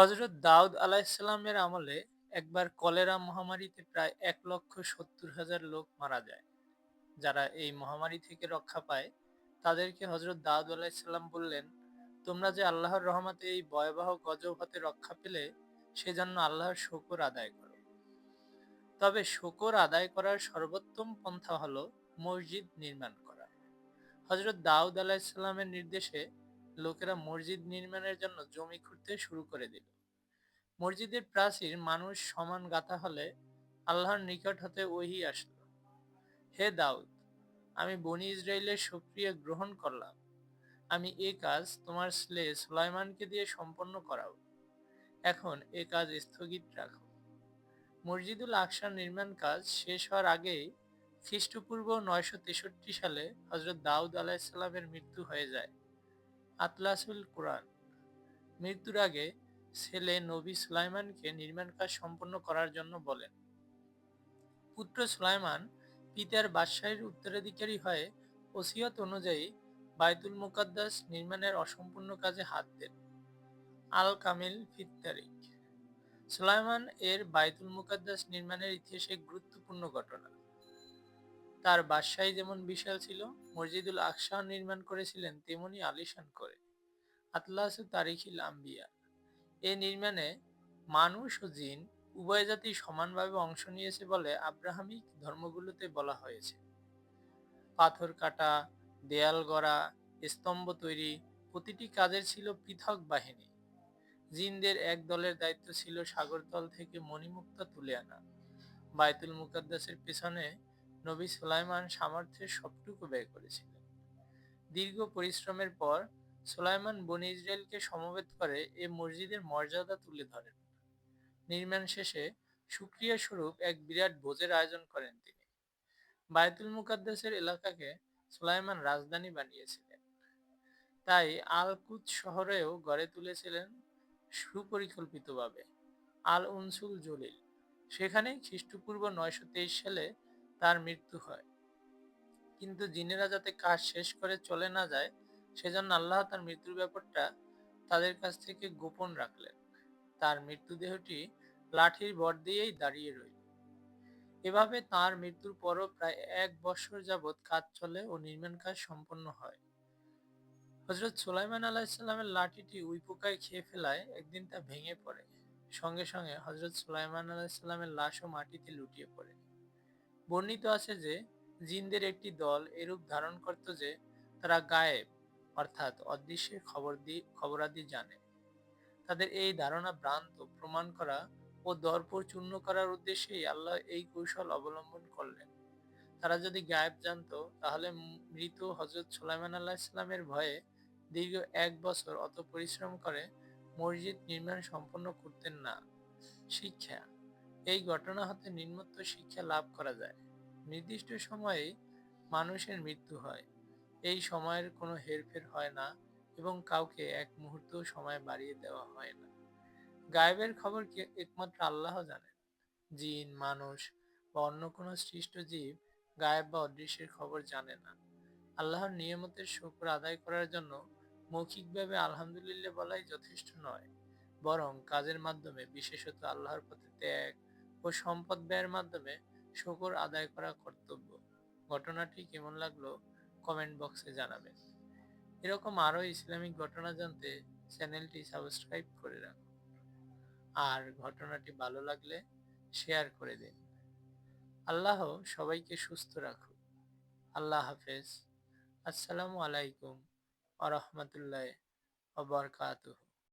হজরত দাউদ আলাইসাল্লামের আমলে একবার কলেরা মহামারীতে প্রায় এক লক্ষ সত্তর হাজার লোক মারা যায়। যারা এই মহামারী থেকে রক্ষা পায়, তাদেরকে হজরত দাউদ আলাইসাল্লাম বললেন, তোমরা যে আল্লাহর রহমতে এই ভয়াবহ গজব হতে রক্ষা পেলে, সেজন্য আল্লাহর শকর আদায় করো। তবে শকর আদায় করার সর্বোত্তম পন্থা হলো মসজিদ নির্মাণ করা। হজরত দাউদ আলাহিসাল্লামের নির্দেশে লোকেরা মসজিদ নির্মাণের জন্য জমি খুঁড়তে শুরু করে দিল। মসজিদের প্রাচীর মানুষ সমান গাথা হলে আল্লাহর নিকট হতে ওহি আসলো। হে দাউদ, আমি বনি ইসরায়েলের সক্রিয় গ্রহণ করলাম। আমি এ কাজ তোমার স্লে সুলাইমানকে দিয়ে সম্পন্ন করাও। এখন এ কাজ স্থগিত রাখো। মসজিদুল আকসার নির্মাণ কাজ শেষ হওয়ার আগেই খ্রিস্টপূর্ব নয়শো তেষট্টি সালে হজরত দাউদ আলাহিসাল্লামের মৃত্যু হয়ে যায়। আতলাসুল কোরআন। মৃত্যুর আগে ছেলে নবী সুলাইমানকে নির্মাণ কাজ সম্পন্ন করার জন্য বলেন। পুত্র সুলাইমান পিতার বাদশাহীর উত্তরাধিকারী হয়ে ওসিয়ত অনুযায়ী বায়তুল মুকাদ্দাস নির্মাণের অসম্পূর্ণ কাজে হাত দেন। আল কামিল ফিত্তারিক সুলাইমান এর বায়তুল মুকাদ্দাস নির্মাণের ইতিহাসে গুরুত্বপূর্ণ ঘটনা। তার বাদশাহী যেমন বিশাল ছিল, মসজিদুল আকশাহ নির্মাণ করেছিলেন তেমনি আলিশান করে। আতলাসু তারিখিল আম্বিয়া এ নির্মাণে মানুষ ও জিন উভয় জাতি সমানভাবে অংশ নিয়েছে বলে আব্রাহামিক ধর্মগুলোতে বলা হয়েছে। পাথর কাটা, দেয়াল গড়া, স্তম্ভ তৈরি প্রতিটি কাজের ছিল পৃথক বাহিনী। জিনদের এক দলের দায়িত্ব ছিল সাগরতল থেকে মণিমুক্তা তুলে আনা। বায়তুল মুকাদ্দাসের পেছনে নবী সুলাইমান সামর্থ্যের সবটুকু ব্যয় করেছিলেন। দীর্ঘ পরিশ্রমের পর সুলাইমান বনি ইসরায়েলকে সমবেত করে এ মসজিদের মর্যাদা তুলে ধরেন। নির্মাণ শেষে সুক্রিয়া স্বরূপ এক বিরাট ভোজের আয়োজন করেন তিনি। বায়তুল মুকাদ্দাসের এলাকাকে সুলাইমান রাজধানী বানিয়েছিলেন। তাই আল-কুদ শহরেও গড়ে তুলেছিলেন সুপরিকল্পিতভাবে আল উনসুল জলিল। সেখানে খ্রিস্টপূর্ব নয়শো তেইশ সালে তার মৃত্যু হয়। কিন্তু জিনেরা যাতে কাজ শেষ করে চলে না যায়, সেজন্য আল্লাহ তার মৃত্যুর ব্যাপারটা তাদের কাছ থেকে গোপন রাখলেন। তার মৃত্যুদেহটি লাঠির বর দিয়েই দাঁড়িয়ে রইল। এভাবে তার মৃত্যুর পরও প্রায় এক বছর যাবৎ কাজ চলে ও নির্মাণ কাজ সম্পন্ন হয়। হজরত সুলাইমান আলাহিসাল্লামের লাঠিটি উই পোকায় খেয়ে ফেলায়, একদিন তা ভেঙে পড়ে। সঙ্গে সঙ্গে হজরত সুলাইমান আলাহিসাল্লামের লাশও মাটিতে লুটিয়ে পড়ে। বর্ণিত আছে যে, জিনদের একটি দল এরূপ ধারণ করত যে, তারা গায়েব, অর্থাৎ অদৃশ্যের খবর দিয়ে খবরাদি জানে। তাদের এই ধারণা ভ্রান্ত, প্রমাণ করা ও দর্প চূর্ণ করার উদ্দেশ্যেই আল্লাহ এই কৌশল অবলম্বন করলেন। তারা যদি গায়েব জানতো, তাহলে মৃত হজরত সুলাইমান আল্লাহ ইসলামের ভয়ে দীর্ঘ এক বছর অত পরিশ্রম করে মসজিদ নির্মাণ সম্পন্ন করতেন না। শিক্ষা এই ঘটনা হতে নিম্নত শিক্ষা লাভ করা যায়। নির্দিষ্ট সময়ে মানুষের মৃত্যু হয়। এই সময়ের কোনো হেরফের হয় না এবং কাউকে এক মুহূর্ত সময় বাড়িয়ে দেওয়া হয় না। গায়েবের খবর কি একমাত্র আল্লাহ জানেন? জিন, মানুষ বা অন্য কোনো সৃষ্ট জীব গায়েব বা অদৃশ্যের খবর জানে না। আল্লাহর নিয়মতের শুক্র আদায় করার জন্য মৌখিকভাবে আলহামদুলিল্লাহ বলাই যথেষ্ট নয়। বরং কাজের মাধ্যমে বিশেষত আল্লাহর প্রতি ত্যাগ ও সম্পদ ব্যয়ের মাধ্যমে শুকর আদায় করা কর্তব্য। ঘটনাটি কেমন লাগল কমেন্ট বক্সে জানাবেন। এরকম আরও ইসলামিক ঘটনা জানতে চ্যানেলটি সাবস্ক্রাইব করে রাখুন। আর ঘটনাটি ভালো লাগলে শেয়ার করে দিন। আল্লাহ সবাইকে সুস্থ রাখুন আল্লাহ হাফেজ। আসসালামু আলাইকুম আ রহমতুল্লাহ